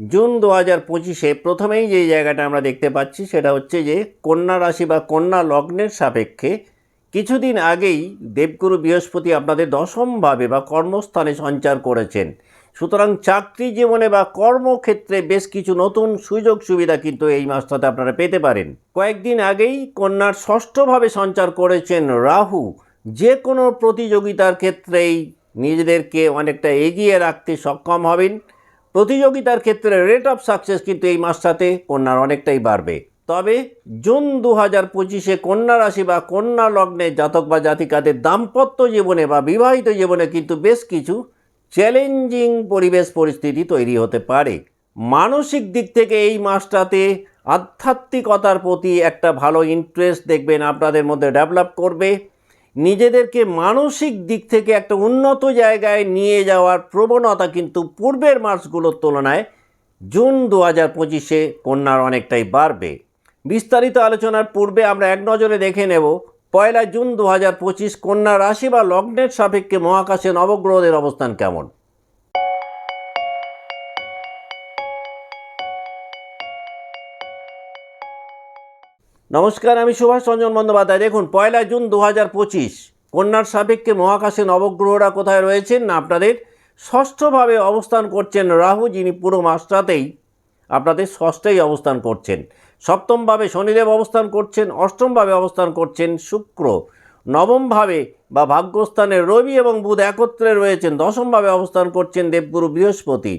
June দু হাজার পঁচিশে প্রথমেই যে জায়গাটা আমরা দেখতে পাচ্ছি সেটা হচ্ছে যে কন্যা রাশি বা কন্যা লগ্নের সাপেক্ষে কিছুদিন আগেই দেবগুরু বৃহস্পতি আপনাদের দশমভাবে বা কর্মস্থানে সঞ্চার করেছেন। সুতরাং চাকরি জীবনে বা কর্মক্ষেত্রে বেশ কিছু নতুন সুযোগ সুবিধা কিন্তু এই মাসটাতে আপনারা পেতে পারেন। কয়েকদিন আগেই কন্যার ষষ্ঠভাবে সঞ্চার করেছেন রাহু। যে কোনো প্রতিযোগিতার ক্ষেত্রেই নিজেদেরকে অনেকটা এগিয়ে রাখতে সক্ষম হবেন। প্রতিযোগিতার ক্ষেত্রে রেট অফ সাকসেস কিন্তু এই মাসটাতে কন্যার অনেকটাই বাড়বে। তবে জুন দু হাজার পঁচিশে কন্যা রাশি বা কন্যা লগ্নে জাতক বা জাতিকাদের দাম্পত্য জীবনে বা বিবাহিত জীবনে কিন্তু বেশ কিছু চ্যালেঞ্জিং পরিবেশ পরিস্থিতি তৈরি হতে পারে। মানসিক দিক থেকে এই মাসটাতে আধ্যাত্মিকতার প্রতি একটা ভালো ইন্টারেস্ট দেখবেন, আপনাদের মধ্যে ডেভেলপ করবে। নিজেদেরকে মানসিক দিক থেকে একটা উন্নত জায়গায় নিয়ে যাওয়ার প্রবণতা কিন্তু পূর্বের মাসগুলোর তুলনায় জুন দু হাজার পঁচিশে কন্যার অনেকটাই বাড়বে। বিস্তারিত আলোচনার পূর্বে আমরা এক নজরে দেখে নেব, পয়লা জুন দু হাজার পঁচিশ কন্যা রাশি বা লগ্নের সাপেক্ষে মহাকাশে নবগ্রহদের অবস্থান কেমন। নমস্কার, আমি সুভাষ রঞ্জন বন্দ্যোপাধ্যায়। দেখুন, পয়লা জুন দু হাজার পঁচিশ, কন্যার সাপেক্ষে মহাকাশে নবগ্রহরা কোথায় রয়েছেন? না, আপনাদের ষষ্ঠভাবে অবস্থান করছেন রাহু, যিনি পুরো মাসটাতেই আপনাদের ষষ্ঠেই অবস্থান করছেন। সপ্তমভাবে শনিদেব অবস্থান করছেন, অষ্টমভাবে অবস্থান করছেন শুক্র। নবমভাবে বা ভাগ্যস্থানে রবি এবং বুধ একত্রে রয়েছেন, দশমভাবে অবস্থান করছেন দেবগুরু বৃহস্পতি।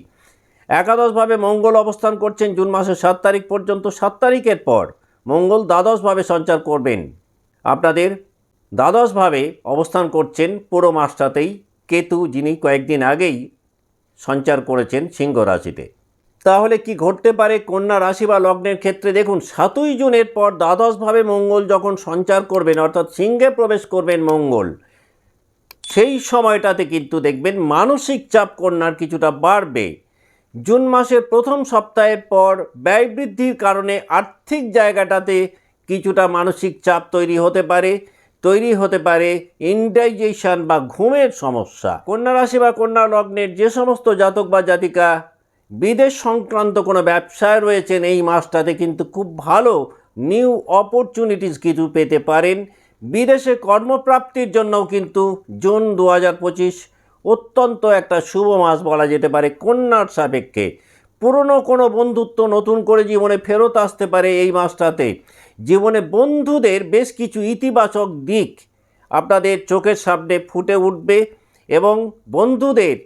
একাদশভাবে মঙ্গল অবস্থান করছেন, জুন মাসের সাত তারিখ পর্যন্ত, সাত তারিখের পর। মঙ্গল দ্বাদশভাবে সঞ্চার করবেন। আপনাদের দ্বাদশভাবে অবস্থান করছেন পুরো মাসটাতেই, কেতু যিনি কয়েকদিন আগেই সঞ্চার করেছেন সিংহ রাশিতে। তাহলে কি ঘটতে পারে কন্যা রাশি বা লগ্নের ক্ষেত্রে? দেখুন, সাতই জুনের পর দ্বাদশভাবে মঙ্গল যখন সঞ্চার করবেন, অর্থাৎ সিংহে প্রবেশ করবেন মঙ্গল, সেই সময়টাতে কিন্তু দেখবেন মানসিক চাপ কন্যার কিছুটা বাড়বে। জুন মাসের প্রথম সপ্তাহের পর ব্যয় বৃদ্ধির কারণে আর্থিক জায়গাটাতে কিছুটা মানসিক চাপ তৈরি হতে পারে, তৈরি হতে পারে ইনডাইজেশন বা ঘুমের সমস্যা। কন্যা রাশি বা কন্যা লগ্নের যে সমস্ত জাতক বা জাতিকা বিদেশ সংক্রান্ত কোনো ব্যবসায় রয়েছেন এই মাসটাতে কিন্তু খুব ভালো নিউ অপরচুনিটিস কিছু পেতে পারেন। বিদেশে কর্মপ্রাপ্তির জন্যও কিন্তু জুন দু হাজার পঁচিশ অত্যন্ত একটা শুভ মাস বলা যেতে পারে কন্যার সাপেক্ষে। পুরনো কোনো বন্ধুত্ব নতুন করে জীবনে ফেরত আসতে পারে এই মাসটাতে। জীবনে বন্ধুদের বেশ কিছু ইতিবাচক দিক আপনাদের চোখের সামনে ফুটে উঠবে এবং বন্ধুদের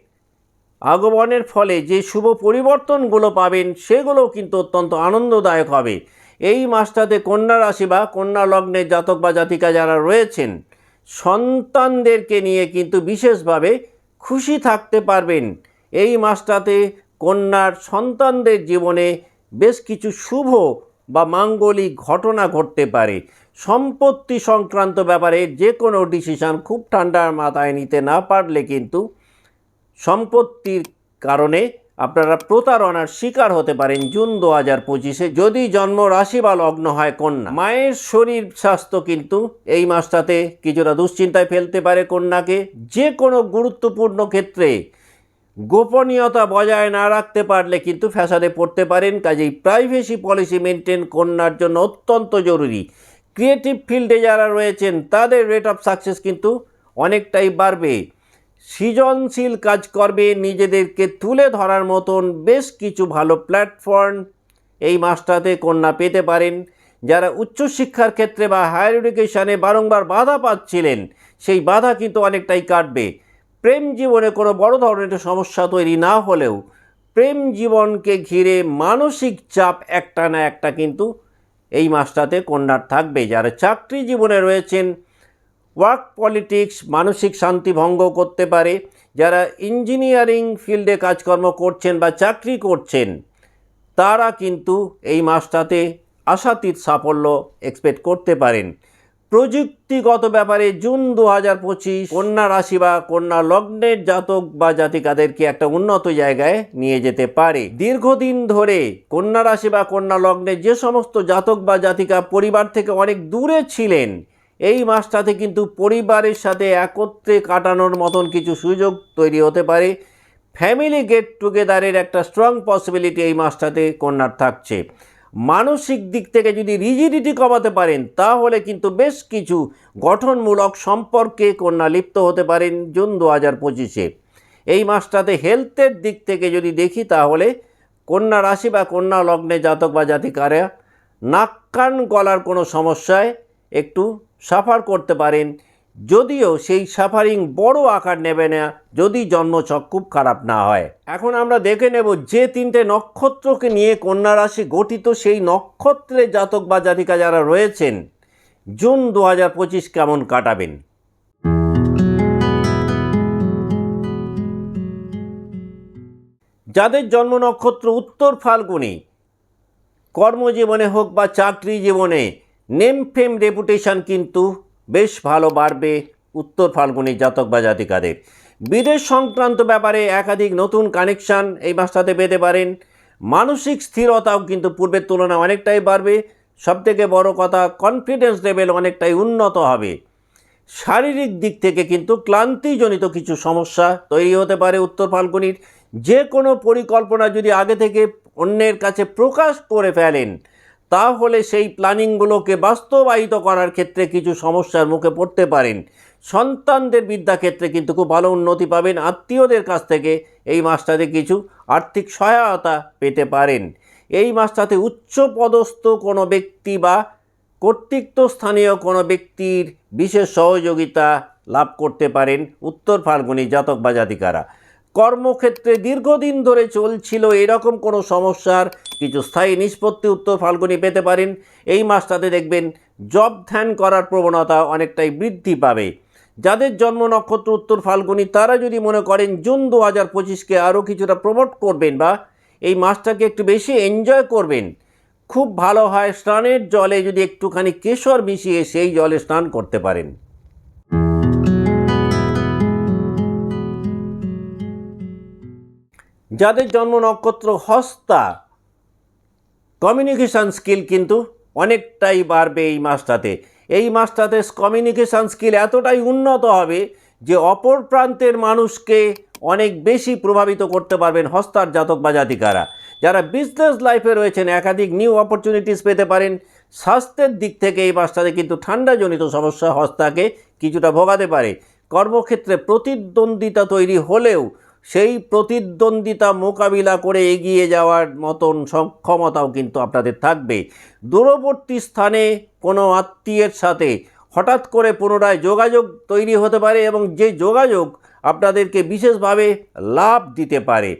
আগমনের ফলে যে শুভ পরিবর্তনগুলো পাবেন সেগুলোও কিন্তু অত্যন্ত আনন্দদায়ক হবে। এই মাসটাতে কন্যা রাশি বা কন্যা লগ্নের জাতক বা জাতিকা যারা রয়েছেন, সন্তানদেরকে নিয়ে কিন্তু বিশেষভাবে খুশি থাকতে পারবেন। এই মাসটাতে কন্যার সন্তানদের জীবনে বেশ কিছু শুভ বা মাঙ্গলিক ঘটনা ঘটতে পারে। সম্পত্তি সংক্রান্ত ব্যাপারে যে কোনো ডিসিশন খুব ঠান্ডার মাথায় নিতে না পারলে কিন্তু সম্পত্তির কারণে আপনারা প্রতারণার শিকার হতে পারেন জুন দু হাজার পঁচিশে, যদি জন্ম রাশি বা লগ্ন হয় কন্যা। মায়ের শরীর স্বাস্থ্য কিন্তু এই মাসটাতে কিছুটা দুশ্চিন্তায় ফেলতে পারে কন্যাকে। যে কোনো গুরুত্বপূর্ণ ক্ষেত্রে গোপনীয়তা বজায় না রাখতে পারলে কিন্তু ফ্যাসাদে পড়তে পারেন। কাজেই প্রাইভেসি পলিসি মেনটেন কন্যার জন্য অত্যন্ত জরুরি। ক্রিয়েটিভ ফিল্ডে যারা রয়েছেন, তাদের রেট অফ সাকসেস কিন্তু অনেকটাই বাড়বে। সৃজনশীল কাজকর্মে নিজেদেরকে তুলে ধরার মতন বেশ কিছু ভালো প্ল্যাটফর্ম এই মাসটাতে কন্যা পেতে পারেন। যারা উচ্চশিক্ষার ক্ষেত্রে বা হায়ার এডুকেশানে বারংবার বাধা পাচ্ছিলেন, সেই বাধা কিন্তু অনেকটাই কাটবে। প্রেম জীবনে কোনো বড় ধরনের সমস্যা তৈরি না হলেও প্রেম জীবনকে ঘিরে মানসিক চাপ একটা না একটা কিন্তু এই মাসটাতে কন্যার থাকবে। যারা চাকরি জীবনে রয়েছেন ওয়ার্ক পলিটিক্স, মানসিক শান্তি ভঙ্গ করতে পারে। যারা ইঞ্জিনিয়ারিং ফিল্ডে কাজকর্ম করছেন বা চাকরি করছেন, তারা কিন্তু এই মাসটাতে আশাতীত সাফল্য এক্সপেক্ট করতে পারেন। প্রযুক্তিগত ব্যাপারে জুন দু হাজার পঁচিশ কন্যা রাশি বা কন্যা লগ্নের জাতক বা জাতিকাদেরকে একটা উন্নত জায়গায় নিয়ে যেতে পারে। দীর্ঘদিন ধরে কন্যা রাশি বা কন্যা লগ্নে যে সমস্ত জাতক বা জাতিকা পরিবার থেকে অনেক দূরে ছিলেন এই মাসটাতে কিন্তু পরিবারের সাথে একত্রে কাটানোর মতন কিছু সুযোগ তৈরি হতে পারে। ফ্যামিলি গেট টুগেদারের একটা স্ট্রং পসিবিলিটি এই মাসটাতে কন্যার থাকছে। মানসিক দিক থেকে যদি রিজিডিটি কমাতে পারেন, তাহলে কিন্তু বেশ কিছু গঠনমূলক সম্পর্কে কন্যা লিপ্ত হতে পারেন জুন দু হাজার পঁচিশে। এই মাসটাতে হেলথের দিক থেকে যদি দেখি, তাহলে কন্যা রাশি বা কন্যা লগ্নে জাতক বা জাতিকারা নাক কান গলার কোনো সমস্যায় একটু সাফার করতে পারেন। যদিও সেই সাফারিং বড় আকার নেবে না, যদি জন্মছক খুব খারাপ না হয়। এখন আমরা দেখে নেব যে তিনটে নক্ষত্রকে নিয়ে কন্যা রাশি গঠিত সেই নক্ষত্রে জাতক বা জাতিকা যারা রয়েছেন, জুন দু হাজার পঁচিশ কেমন কাটাবেন? যাদের জন্ম নক্ষত্র উত্তর ফাল্গুনি, কর্মজীবনে হোক বা চাকরি জীবনে নেম ফেম রেপুটেশন কিন্তু বেশ ভালো বাড়বে উত্তর ফাল্গুনি জাতক বা জাতিকাদের। বিদেশ সংক্রান্ত ব্যাপারে একাধিক নতুন কানেকশান এই মাসটাতে পেতে পারেন। মানসিক স্থিরতাও কিন্তু পূর্বের তুলনায় অনেকটাই বাড়বে। সবথেকে বড় কথা কনফিডেন্স লেভেল অনেকটাই উন্নত হবে। শারীরিক দিক থেকে কিন্তু ক্লান্তিজনিত কিছু সমস্যা তৈরি হতে পারে উত্তর ফাল্গুনির। যে কোনো পরিকল্পনা যদি আগে থেকে অন্যের কাছে প্রকাশ করে ফেলেন তাহলে সেই প্ল্যানিংগুলোকে বাস্তবায়িত করার ক্ষেত্রে কিছু সমস্যার মুখে পড়তে পারেন। সন্তানদের বিদ্যাক্ষেত্রে কিন্তু খুব ভালো উন্নতি পাবেন। আত্মীয়দের কাছ থেকে এই মাসটাতে কিছু আর্থিক সহায়তা পেতে পারেন। এই মাসটাতে উচ্চ পদস্থ কোনো ব্যক্তি বা কর্তৃত্ব স্থানীয় কোনো ব্যক্তির বিশেষ সহযোগিতা লাভ করতে পারেন উত্তর ফাল্গুনি জাতক বা জাতিকারা। কর্মক্ষেত্রে দীর্ঘদিন ধরে চলছিল এরকম কোনো সমস্যার কিছু স্থায়ী নিষ্পত্তি উত্তর ফাল্গুনি পেতে পারেন। এই মাসটাতে দেখবেন জব ধ্যান করার প্রবণতা অনেকটাই বৃদ্ধি পাবে। যাদের জন্ম নক্ষত্র উত্তর ফাল্গুনি, তারা যদি মনে করেন জুন দু হাজার পঁচিশকে আরও কিছুটা প্রমোট করবেন বা এই মাসটাকে একটু বেশি এনজয় করবেন, খুব ভালো হয় স্নানের জলে যদি একটুখানি কেশর মিশিয়ে সেই জলে স্নান করতে পারেন। যাদের জন্ম নক্ষত্র হস্তা কমিউনিকেশান স্কিল কিন্তু অনেকটাই বাড়বে এই মাসটাতে। এই মাসটাতে কমিউনিকেশান স্কিল এতটাই উন্নত হবে যে অপর প্রান্তের মানুষকে অনেক বেশি প্রভাবিত করতে পারবেন হস্তার জাতক বা জাতিকারা। যারা বিজনেস লাইফে রয়েছেন, একাধিক নিউ অপরচুনিটিস পেতে পারেন, স্বাস্থ্যের দিক থেকে এই মাসটাতে কিন্তু ঠান্ডাজনিত সমস্যা হস্তাকে কিছুটা ভোগাতে পারে। কর্মক্ষেত্রে প্রতিদ্বন্দ্বিতা তৈরি হলেও সেই প্রতিদ্বন্দ্বিতা মোকাবিলা করে এগিয়ে যাওয়ার মতন সক্ষমতাও কিন্তু আপনাদের থাকবে। দূরবর্তী স্থানে কোনো আত্মীয়ের সাথে হঠাৎ করে পুনরায় যোগাযোগ তৈরি হতে পারে এবং যে যোগাযোগ আপনাদেরকে বিশেষভাবে লাভ দিতে পারে।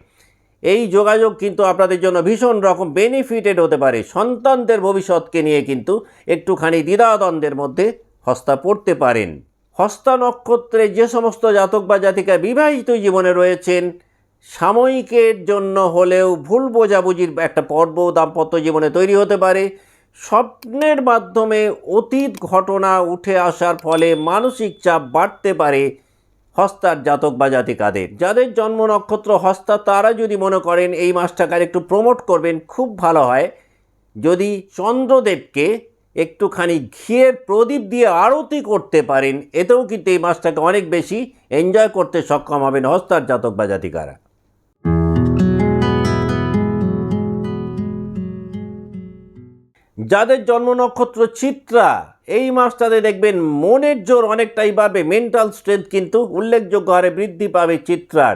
এই যোগাযোগ কিন্তু আপনাদের জন্য ভীষণ রকম বেনিফিটেড হতে পারে। সন্তানদের ভবিষ্যৎকে নিয়ে কিন্তু একটুখানি দ্বিধাদ্বন্দ্বের মধ্যে হস্তা পড়তে পারেন। হস্তা নক্ষত্রে যে সমস্ত জাতক বা জাতিকা বিবাহিত জীবনে রয়েছেন, সাময়িকের জন্য হলেও ভুল বোঝাবুঝির একটা পর্ব দাম্পত্য জীবনে তৈরি হতে পারে। স্বপ্নের মাধ্যমে অতীত ঘটনা উঠে আসার ফলে মানসিক চাপ বাড়তে পারে হস্তার জাতক বা জাতিকাদের। যাদের জন্ম নক্ষত্র হস্তা, তারা যদি মনে করেন এই মাসটাকে আর একটু প্রমোট করবেন, খুব ভালো হয়। যদি চন্দ্রদেবকে একটুখানি ঘিয়ের প্রদীপ দিয়ে আরতি করতে পারেন, এতেও কিন্তু এই মাসটাকে অনেক বেশি এনজয় করতে সক্ষম হবেন হস্তার জাতক বা জাতিকারা। যাদের জন্ম নক্ষত্র চিত্রা, এই মাসটাতে দেখবেন মনের জোর অনেকটাই বাড়বে মেন্টাল স্ট্রেংথ কিন্তু উল্লেখযোগ্য হারে বৃদ্ধি পাবে চিত্রার।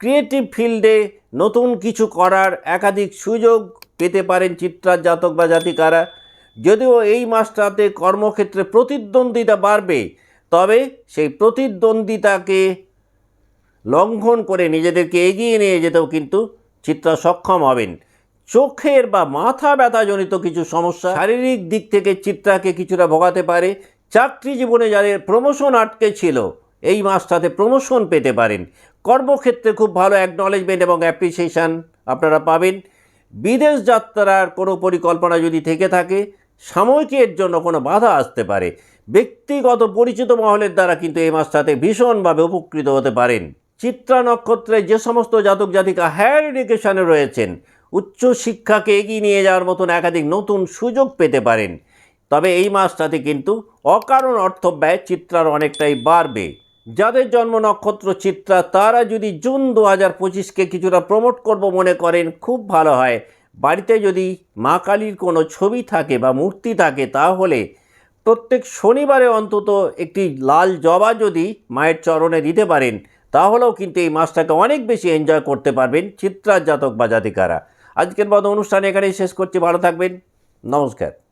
ক্রিয়েটিভ ফিল্ডে নতুন কিছু করার একাধিক সুযোগ পেতে পারেন চিত্রার জাতক বা জাতিকারা। যদিও এই মাসটাতে কর্মক্ষেত্রে প্রতিদ্বন্দ্বিতা বাড়বে, তবে সেই প্রতিদ্বন্দ্বিতাকে লঙ্ঘন করে নিজেদেরকে এগিয়ে নিয়ে যেতেও কিন্তু চিত্রা সক্ষম হবেন। চোখের বা মাথা ব্যথাজনিত কিছু সমস্যা শারীরিক দিক থেকে চিত্রাকে কিছুটা ভোগাতে পারে। চাকরি জীবনে যাদের প্রমোশন আটকে ছিল, এই মাসটাতে প্রমোশন পেতে পারেন। কর্মক্ষেত্রে খুব ভালো অ্যাকনলেজমেন্ট এবং অ্যাপ্রিসিয়েশান আপনারা পাবেন। বিদেশ যাত্রার কোনো পরিকল্পনা যদি থেকে থাকে সাময়িকের জন্য কোনো বাধা আসতে পারে। ব্যক্তিগত পরিচিত মহলের দ্বারা কিন্তু এই মাসটাতে ভীষণভাবে উপকৃত হতে পারেন। চিত্রা নক্ষত্রে যে সমস্ত জাতক জাতিকা হায়ার এডুকেশনে রয়েছেন, উচ্চ শিক্ষাকে এগিয়ে নিয়ে যাওয়ার মতন একাধিক নতুন সুযোগ পেতে পারেন। তবে এই মাসটাতে কিন্তু অকারণ অর্থ ব্যয় চিত্রার অনেকটাই বাড়বে। যাদের জন্ম নক্ষত্র চিত্রা, তারা যদি জুন দু হাজার পঁচিশকে কিছুটা প্রমোট করব মনে করেন, খুব ভালো হয়। বাড়িতে যদি মা কালীর কোনো ছবি থাকে বা মূর্তি থাকে, তাহলে প্রত্যেক শনিবারে অন্তত একটি লাল জবা যদি মায়ের চরণে দিতে পারেন, তাহলেও কিন্তু এই মাসটাকে অনেক বেশি এনজয় করতে পারবেন চিত্রার জাতক বা জাতিকারা। আজকের মতো অনুষ্ঠান এখানেই শেষ করছি। ভালো থাকবেন। নমস্কার।